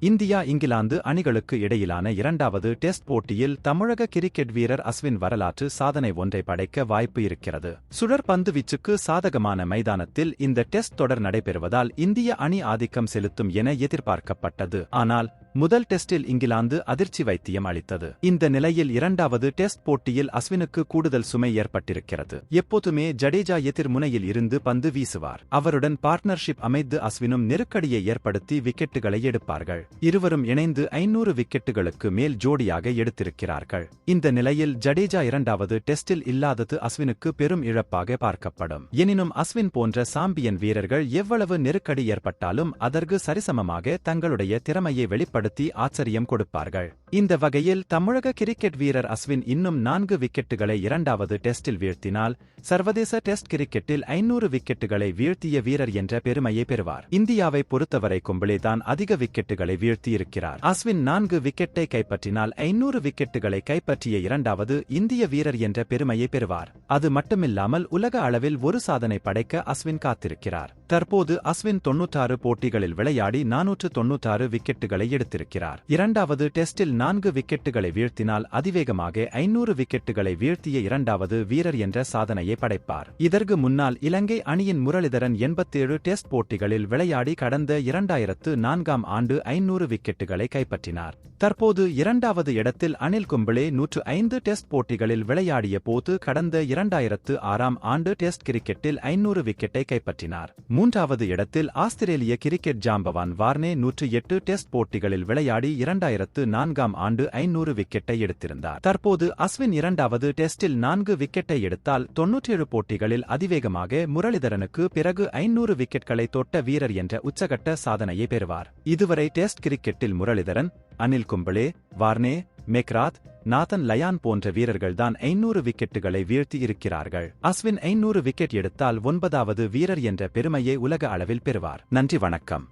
India England அணிகளுக்கு இடையிலான இரண்டாவது டெஸ்ட் போட்டியில் தமிழக கிரிக்கெட் வீரர் அஸ்வின் வரலாற்று சாதனை ஒன்றை படைக்க வாய்ப்பு இருக்கிறது. சுழற்பந்து வீச்சுக்கு சாதகமான மைதானத்தில் இந்த டெஸ்ட் தொடர் நடைபெறுவதால் இந்திய அணி ஆதிக்கம் செலுத்தும் என எதிர்பார்க்கப்பட்டது. ஆனால் முதல் டெஸ்டில் இங்கிலாந்து அதிர்ச்சி வைத்தியம் அளித்தது. இந்த நிலையில் இரண்டாவது டெஸ்ட் போட்டியில் அஸ்வினுக்கு கூடுதல் சுமை ஏற்பட்டிருக்கிறது. எப்போதுமே ஜடேஜா எதிர் முனையில் இருந்து பந்து வீசுவார். அவருடன் பார்ட்னர்ஷிப் அமைத்து அஸ்வினும் நெருக்கடியை ஏற்படுத்தி விக்கெட்டுகளை எடுப்பார்கள். இருவரும் இணைந்து ஐநூறு விக்கெட்டுகளுக்கு மேல் ஜோடியாக எடுத்திருக்கிறார்கள். இந்த நிலையில் ஜடேஜா இரண்டாவது டெஸ்டில் இல்லாதது அஸ்வினுக்கு பெரும் இழப்பாக பார்க்கப்படும். எனினும் அஸ்வின் போன்ற சாம்பியன் வீரர்கள் எவ்வளவு நெருக்கடி ஏற்பட்டாலும் அதற்கு சரிசமமாக தங்களுடைய திறமையை பயன்படுத்தி ஆச்சரியம் கொடுப்பார்கள். இந்த வகையில் தமிழக கிரிக்கெட் வீரர் அஸ்வின் இன்னும் நான்கு விக்கெட்டுகளை இரண்டாவது டெஸ்டில் வீழ்த்தினால் சர்வதேச டெஸ்ட் கிரிக்கெட்டில் ஐநூறு விக்கெட்டுகளை வீழ்த்திய வீரர் என்ற பெருமையை பெறுவார். இந்தியாவை பொறுத்தவரை கும்பலே தான் அதிக விக்கெட்டுகளை வீழ்த்தியிருக்கிறார். அஸ்வின் நான்கு விக்கெட்டை கைப்பற்றினால் ஐநூறு விக்கெட்டுகளை கைப்பற்றிய இரண்டாவது இந்திய வீரர் என்ற பெருமையை பெறுவார். அது மட்டுமில்லாமல் உலக அளவில் ஒரு சாதனை படைக்க அஸ்வின் காத்திருக்கிறார். தற்போது அஸ்வின் தொன்னூற்றாறு போட்டிகளில் விளையாடி நானூற்று தொன்னூற்றாறு விக்கெட்டுகளை எடுத்திருக்கிறார். இரண்டாவது டெஸ்டில் நான்கு விக்கெட்டுகளை வீழ்த்தினால் அதிவேகமாக ஐநூறு விக்கெட்டுகளை வீழ்த்திய இரண்டாவது வீரர் என்ற சாதனையை படைப்பார். இதற்கு முன்னால் இலங்கை அணியின் முரளிதரன் எண்பத்தேழு டெஸ்ட் போட்டிகளில் விளையாடி கடந்த இரண்டாயிரத்து நான்காம் ஆண்டு ஐநூறு விக்கெட்டுகளை கைப்பற்றினார். தற்போது இரண்டாவது இடத்தில் அனில் கும்பளே நூற்று ஐந்து டெஸ்ட் போட்டிகளில் விளையாடிய போது கடந்த இரண்டாயிரத்து ஆறாம் ஆண்டு டெஸ்ட் கிரிக்கெட்டில் ஐநூறு விக்கெட்டை கைப்பற்றினார். மூன்றாவது இடத்தில் ஆஸ்திரேலிய கிரிக்கெட் ஜாம்பவான் வார்னே நூற்று எட்டு டெஸ்ட் போட்டிகளில் விளையாடி இரண்டாயிரத்து நான்காம் ஆண்டு ஐநூறு விக்கெட்டை எடுத்திருந்தார். தற்போது அஸ்வின் இரண்டாவது டெஸ்டில் நான்கு விக்கெட்டை எடுத்தால் தொன்னூற்றேழு போட்டிகளில் அதிவேகமாக முரளிதரனுக்கு பிறகு ஐநூறு விக்கெட்களை தொட்ட வீரர் என்ற உச்சகட்ட சாதனையை பெறுவார். இதுவரை டெஸ்ட் கிரிக்கெட்டில் Muralitharan Anil Kumble Warne McGrath Nathan Lyon போன்ற வீரர்கள்தான் ஐநூறு விக்கெட்டுகளை வீழ்த்தி இருக்கிறார்கள். அஸ்வின் ஐநூறு விக்கெட் எடுத்தால் ஒன்பதாவது வீரர் என்ற பெருமையை உலக அளவில் பெறுவார். நன்றி வணக்கம்.